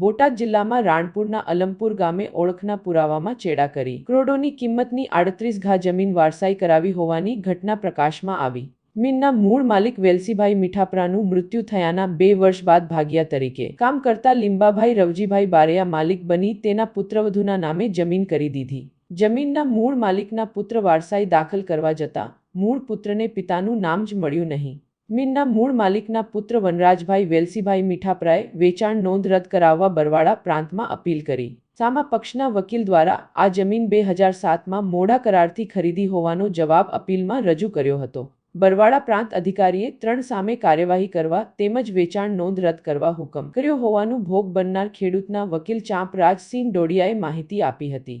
બોટાદ જિલ્લામાં રાણપુરના અલમપુર ગામે ઓળખના પુરાવામાં ચેડા કરી. કરોડોની કિંમતની આડત્રીસ ઘા જમીન વારસાઈ કરાવી હોવાની ઘટના પ્રકાશમાં આવી. મીનના મૂળ માલિક વેલસીભાઈ મીઠાપરાનું મૃત્યુ થયાના બે વર્ષ બાદ ભાગ્યા તરીકે. કામ કરતા લીંબાભાઈ રવજીભાઈ બારેયા માલિક બની તેના પુત્રવધુના નામે જમીન કરી દીધી. જમીનના મૂળ માલિકના પુત્ર વારસાઈ દાખલ કરવા જતા મૂળ પુત્રને પિતાનું નામ જ મળ્યું નહીં. મીનના મૂળ માલિકના પુત્ર વનરાજભાઈ વેલસીભાઈ મીઠાપરાએ વેચાણ નોંધ રદ કરાવવા બરવાડા પ્રાંતમાં અપીલ કરી. સામા પક્ષના વકીલ દ્વારા આ જમીન બે હજાર સાતમાં મોડા કરારથી ખરીદી હોવાનો જવાબ અપીલમાં રજૂ કર્યો હતો. બરવાડા પ્રાંત અધિકારીએ ત્રણ સામે કાર્યવાહી કરવા તેમજ વેચાણ નોંધ રદ કરવા હુકમ કર્યો હોવાનું ભોગ બનનાર ખેડૂતના વકીલ ચાંપરાજસિંહ ડોડિયાએ માહિતી આપી હતી.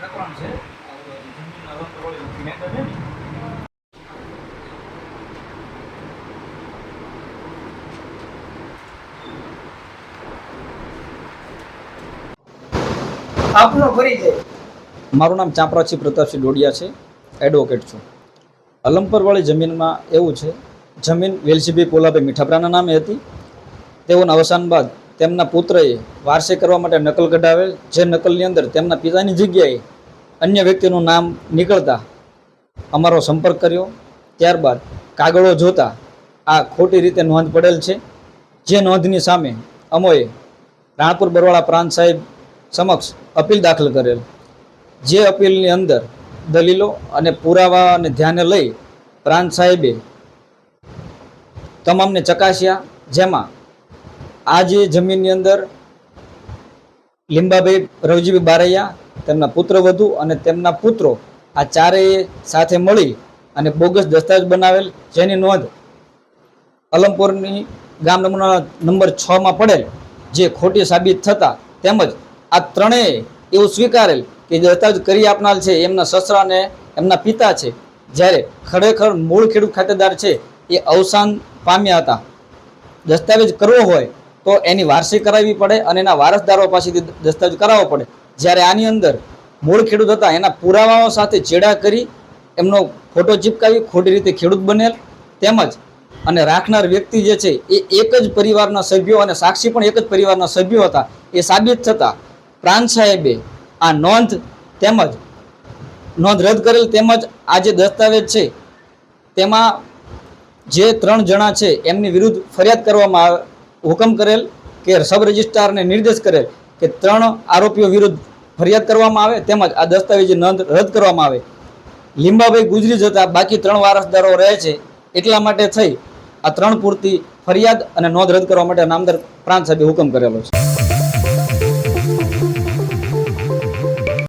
પ્રકરણ છે. આપનો પરિચય મારું નામ ચાંપરાજી પ્રતાપસિંહ ડોડિયા છે. એડવોકેટ છું. અલમપરવાળી જમીનમાં એવું છે જમીન વેલસીભાઈ પોલાભાઈ મીઠાપરાના નામે હતી. તેઓના અવસાન બાદ તેમના પુત્રએ વારસે કરવા માટે નકલ કઢાવેલ, જે નકલની અંદર તેમના પિતાની જગ્યાએ અન્ય વ્યક્તિનું નામ નીકળતા અમારો સંપર્ક કર્યો. ત્યારબાદ કાગળો જોતા આ ખોટી રીતે નોંધ પડેલ છે. જે નોંધની સામે અમોએ રાણપુર બરવાળા પ્રાંત સાહેબ સમક્ષ અપીલ દાખલ કરેલ. જે અપીલની અંદર દલીલો અને પુરાવાને ધ્યાને લઈ પ્રાંત સાહેબે તમામને ચકાસ્યા, જેમાં આ જે જમીનની અંદર લીંબાભાઈ રવજીભાઈ બારૈયા, તેમના પુત્રવધુ અને તેમના પુત્રો આ ચારેય સાથે મળી અને બોગસ દસ્તાવેજ બનાવેલ, જેની નોંધ અલમપુરની ગામ નમૂના નંબર છમાં પડેલ, જે ખોટી સાબિત થતા તેમજ આ ત્રણેય એવું સ્વીકારેલ કે દસ્તાવેજ કરી આપનાર છે, એમના સસરા અને એમના પિતા છે, જ્યારે ખરેખર મૂળ ખેડૂત ખાતેદાર છે, એ અવસાન પામ્યા હતા. દસ્તાવેજ કરવો હોય તો એની વારસી કરાવવી પડે અને એના વારસદારો પાસેથી દસ્તાવેજ કરાવવો પડે. જ્યારે આની અંદર મૂળ ખેડૂત હતા, એના પુરાવાઓ સાથે ચેડા કરી, એમનો ફોટો ચીપકાવી, ખોટી રીતે ખેડૂત બનેલ, તેમજ અને રાખનાર વ્યક્તિ જે છે, એ એક જ પરિવારના સભ્યો અને સાક્ષી પણ એક જ પરિવારના સભ્યો હતા. એ સાબિત થતાં પ્રાંત સાહેબે આ નોંધ તેમજ નોંધ રદ કરેલ તેમજ આ જે દસ્તાવેજ છે, તેમાં જે ત્રણ જણા છે, એમની વિરુદ્ધ ફરિયાદ કરવામાં આવે હુકમ કરેલ કે સબ રજિસ્ટ્રારને નિર્દેશ કરેલ કે ત્રણ આરોપીઓ વિરુદ્ધ ફરિયાદ કરવામાં આવે તેમજ આ દસ્તાવેજી નોંધ રદ કરવામાં આવે. લીંબાભાઈ ગુજરી જતા બાકી ત્રણ વારસદારો રહે છે એટલા માટે થઈ આ ત્રણ પૂરતી ફરિયાદ અને નોંધ રદ કરવા માટે નામદાર પ્રાંત સાહેબે હુકમ કરેલો છે.